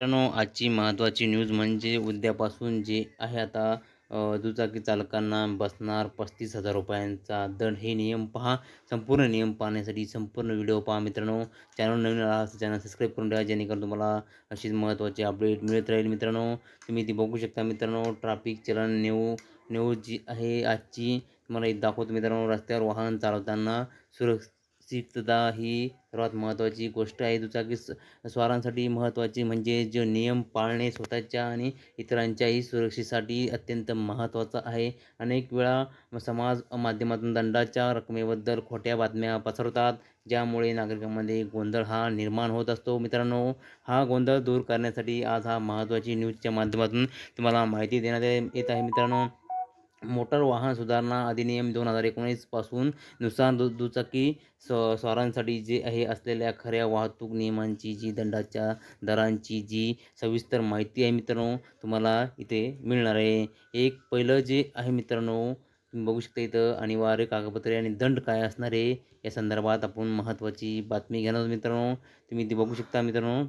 मित्रांनो आजची महत्त्वाची न्यूज म्हणजे उद्यापासून जे आहे आता दुचाकी चालकांना बसणार पस्तीस हजार रुपयांचा दंड. हे नियम पहा. संपूर्ण नियम पाहण्यासाठी संपूर्ण व्हिडिओ पहा मित्रांनो. चॅनल नवीन आला असं चॅनल सबस्क्राईब करून ठेवा जेणेकरून तुम्हाला अशीच महत्त्वाची अपडेट मिळत राहील मित्रांनो. तुम्ही ती बघू शकता मित्रांनो. ट्रॅफिक चलन नेऊ न्यूज जी आहे आजची. तुम्हाला एक दाखवतो मित्रांनो. रस्त्यावर वाहन चालवताना सुरक्षितता ही सर्वात महत्त्वाची गोष्ट आहे. दुचाकी स्वारांसाठी महत्त्वाची म्हणजे जो नियम पाळणे स्वतःच्या आणि इतरांच्याही सुरक्षेसाठी अत्यंत महत्त्वाचं आहे. अनेक वेळा समाज माध्यमातून दंडाच्या रकमेबद्दल खोट्या बातम्या पसरवतात ज्यामुळे नागरिकांमध्ये गोंधळ हा निर्माण होत असतो. मित्रांनो हा गोंधळ दूर करण्यासाठी आज हा महत्त्वाची न्यूजच्या माध्यमातून तुम्हाला माहिती देण्यात येत आहे. मित्रांनो मोटार वाहन सुधारणा अधिनियम दोन हजार एकोणीसपासून नुसार दु दुचाकी स्व स्वारांसाठी जे आहे असलेल्या खऱ्या वाहतूक नियमांची जी दंडाच्या दरांची जी सविस्तर माहिती आहे मित्रांनो तुम्हाला इथे मिळणार आहे. एक पहिलं जे आहे मित्रांनो तुम्ही बघू शकता इथं अनिवार्य कागदपत्रे आणि दंड काय असणार आहे या संदर्भात आपण महत्त्वाची बातमी घेणार मित्रांनो. तुम्ही ती बघू शकता मित्रांनो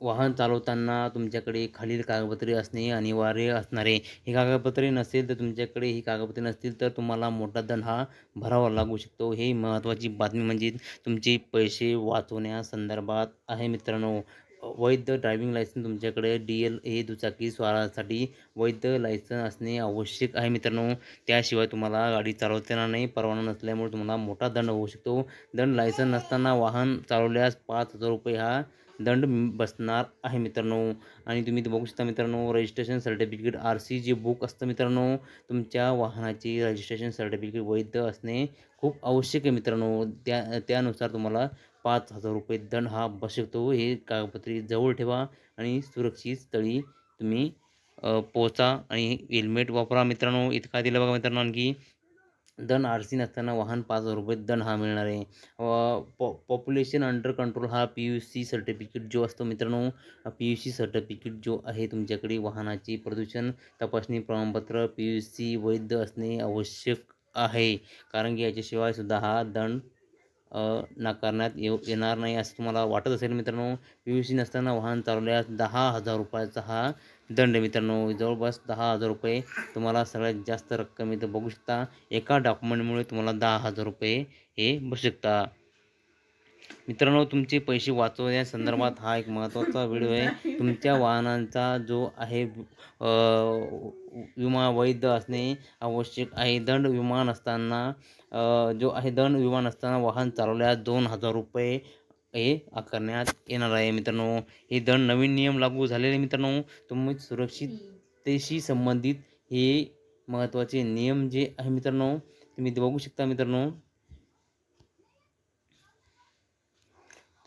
वाहन चालवताना तुमच्याकडे खालील कागदपत्रे असणे अनिवार्य असणारे. ही कागदपत्रे नसेल तर तुमच्याकडे ही कागदपत्रे नसतील तर तुम्हाला मोठा दंड हा भरावा लागू शकतो. हे महत्त्वाची बातमी म्हणजे तुमचे पैसे वाचवण्यासंदर्भात आहे मित्रांनो. वैध ड्रायव्हिंग लायसन तुमच्याकडे डी एल ए दुचाकी स्वारासाठी वैध लायसन असणे आवश्यक आहे मित्रांनो. त्याशिवाय तुम्हाला गाडी चालवताना नाही परवाना नसल्यामुळे तुम्हाला मोठा दंड होऊ शकतो. दंड लायसन नसताना वाहन चालवल्यास पाच हजार रुपये हा दंड बसणार आहे मित्रांनो. आणि तुम्ही बघू शकता मित्रांनो रजिस्ट्रेशन सर्टिफिकेट आर सी जे बुक असतं मित्रांनो तुमच्या वाहनाची रजिस्ट्रेशन सर्टिफिकेट वैध असणे खूप आवश्यक आहे मित्रांनो. त्या त्यानुसार तुम्हाला पाच हजार रुपये दंड हा बसू शकतो हे कागदपत्रे जवळ ठेवा आणि सुरक्षित स्थळी तुम्ही पोचा पोहोचा आणि हेल्मेट वापरा. मित्रांनो इतका दिलं बघा मित्रांनो आणखी दंड आर सी नसताना वाहन पाच हजार रुपये दंड हा मिळणार आहे. पॉ पॉप्युलेशन अंडर कंट्रोल हा पी यू सी सर्टिफिकेट जो असतो मित्रांनो पी यू सी सर्टिफिकेट जो आहे तुमच्याकडे वाहनाची प्रदूषण तपासणी प्रमाणपत्र पी यू सी वैध असणे आवश्यक आहे. कारण की याच्याशिवाय सुद्धा हा दंड नाकारण्यात येऊ येणार नाही असं तुम्हाला वाटत असेल मित्रांनो. पी यू सी नसताना वाहन चालवल्यास दहा हजार रुपयाचा हा दंड मित्रांनो. जवळपास दहा हजार रुपये तुम्हाला सगळ्यात जास्त रक्कम इथं बघू शकता. एका डॉक्युमेंटमुळे तुम्हाला दहा हजार रुपये हे बसू शकता. मित्रांनो तुमचे पैसे वाचवण्यासंदर्भात हा एक महत्त्वाचा व्हिडिओ आहे. तुमच्या वाहनांचा जो आहे विमा वैध असणे आवश्यक आहे. दंड विमा नसताना जो आहे दंड विमा नसताना वाहन चालवल्यास दोन हजार रुपये हे आकारण्यात येणार आहे. मित्रांनो हे दंड नवीन नियम लागू झालेले मित्रांनो तुम्ही सुरक्षिततेशी संबंधित हे महत्त्वाचे नियम जे आहे मित्रांनो तुम्ही ते बघू शकता मित्रांनो.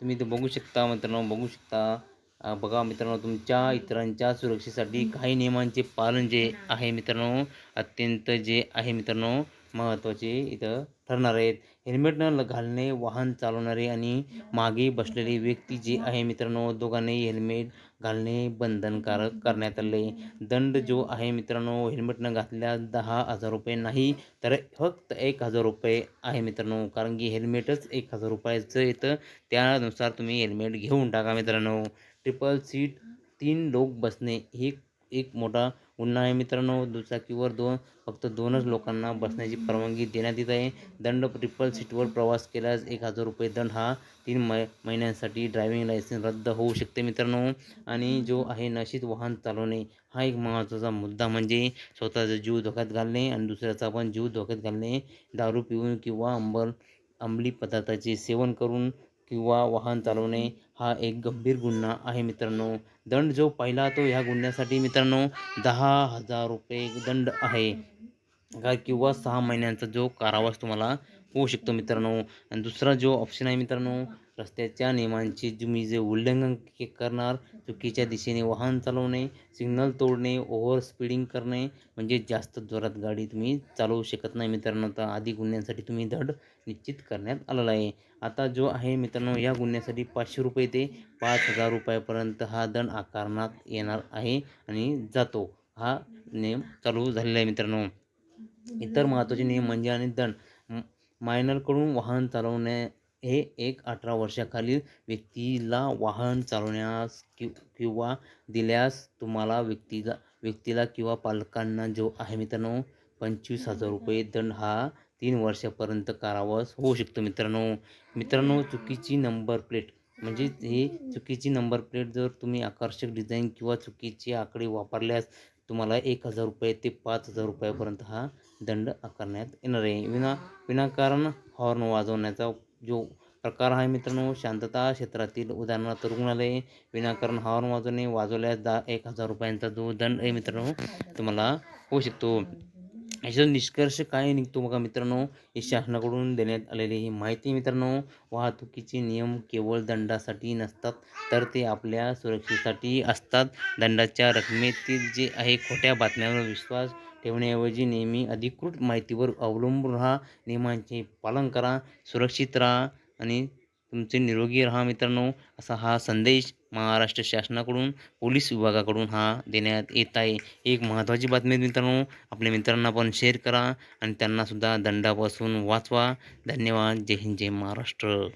तुम्ही ते बघू शकता मित्रांनो बघू शकता. बघा मित्रांनो तुमच्या इतरांच्या सुरक्षेसाठी काही नियमांचे पालन जे आहे मित्रांनो अत्यंत जे आहे मित्रांनो महत्त्वाचे इथं ठरणार आहेत. हेल्मेट न घालणे वाहन चालवणारे आणि मागे बसलेली व्यक्ती जे आहे मित्रांनो दोघांनी हेल्मेट घालणे बंधनकारक करण्यात आले. दंड जो आहे मित्रांनो हेल्मेट न घातल्यास दहा हजार रुपये नाही तर फक्त एक हजार रुपये आहे मित्रांनो कारण की हेल्मेटच एक हजार रुपयाचं येतं. त्यानुसार तुम्ही हेल्मेट घेऊन टाका मित्रांनो. ट्रिपल सीट तीन लोक बसणे हे एक मोठा गुन्हा आहे मित्रांनो दुचाकीवर दोन फक्त दोनच लोकांना बसण्याची परवानगी देण्यात येत आहे. दंड ट्रिपल सीटवर प्रवास केल्यास एक हजार रुपये दंड हा तीन मै महिन्यांसाठी ड्रायव्हिंग लायसन्स रद्द होऊ शकते मित्रांनो. आणि जो आहे नशीत वाहन चालवणे हा एक महत्त्वाचा मुद्दा म्हणजे स्वतःचा जीव धोक्यात घालणे आणि दुसऱ्याचा पण जीव धोक्यात घालणे. दारू पिऊन किंवा अंबल अंमली पदार्थाचे सेवन करून किंवा वाहन चालवणे हा एक गंभीर गुन्हा आहे मित्रांनो. दंड जो पहिला तो ह्या गुन्ह्यासाठी मित्रांनो दहा हजार रुपये दंड आहे. का किंवा सहा महिन्यांचा जो कारावास तुम्हाला होऊ शकतो मित्रांनो. आणि दुसरा जो ऑप्शन आहे मित्रांनो रस्त्याच्या नियमांचे तुम्ही जे उल्लंघन करणार चुकीच्या दिशेने वाहन चालवणे सिग्नल तोडणे ओव्हर स्पीडिंग करणे म्हणजे जास्त जोरात गाडी तुम्ही चालवू शकत नाही मित्रांनो. तर आधी गुन्ह्यांसाठी तुम्ही दड निश्चित करण्यात आलेला आहे. आता जो आहे मित्रांनो या गुन्ह्यासाठी पाचशे रुपये ते पाच हजार रुपयापर्यंत हा दंड आकारण्यात येणार आहे आणि जातो. हा नियम चालू झालेला आहे मित्रांनो. इतर महत्त्वाचे नियम म्हणजे आणि दंड. मायनरकडून वाहन चालवणे हे एक अठरा वर्षाखालील व्यक्तीला वाहन चालवण्यास कि किंवा दिल्यास तुम्हाला व्यक्तीला व्यक्तीला किंवा पालकांना जो आहे मित्रांनो पंचवीस हजार रुपये दंड हा तीन वर्षापर्यंत कारावास होऊ शकतो मित्रांनो. मित्रांनो चुकीची नंबर प्लेट म्हणजे हे चुकीची नंबर प्लेट जर तुम्ही आकर्षक डिझाईन किंवा चुकीचे आकडे वापरल्यास तुम्हाला एक हजार रुपये ते पाच हजार रुपयापर्यंत हा दंड आकारण्यात येणार आहे. विना विनाकारण हॉर्न वाजवण्याचा जो प्रकार आहे मित्रांनो शांतता क्षेत्रातील उदाहरणार्थ रुग्णालय विनाकारण हॉर्न वाजवणे वाजवल्यास दहा एक हजार रुपयांचा जो दंड आहे मित्रांनो तुम्हाला होऊ शकतो. याचा निष्कर्ष काय निघतो बघा मित्रांनो? हे शासनाकडून देण्यात आलेली ही माहिती मित्रांनो वाहतुकीचे नियम केवळ दंडासाठी नसतात तर ते आपल्या सुरक्षेसाठी असतात. दंडाच्या रकमेतील जे आहे खोट्या बातम्यांवर विश्वास ठेवण्याऐवजी नेहमी अधिकृत माहितीवर अवलंबून राहा. नियमांचे पालन करा सुरक्षित राहा आणि तुमचे निरोगी राहा मित्रांनो. असा हा संदेश महाराष्ट्र शासनाकडून पोलीस विभागाकडून हा देण्यात येत आहे. एक महत्त्वाची बातमी मित्रांनो. आपल्या मित्रांना पण शेअर करा आणि त्यांनासुद्धा दंडापासून वाचवा. धन्यवाद. जय हिंद जय महाराष्ट्र.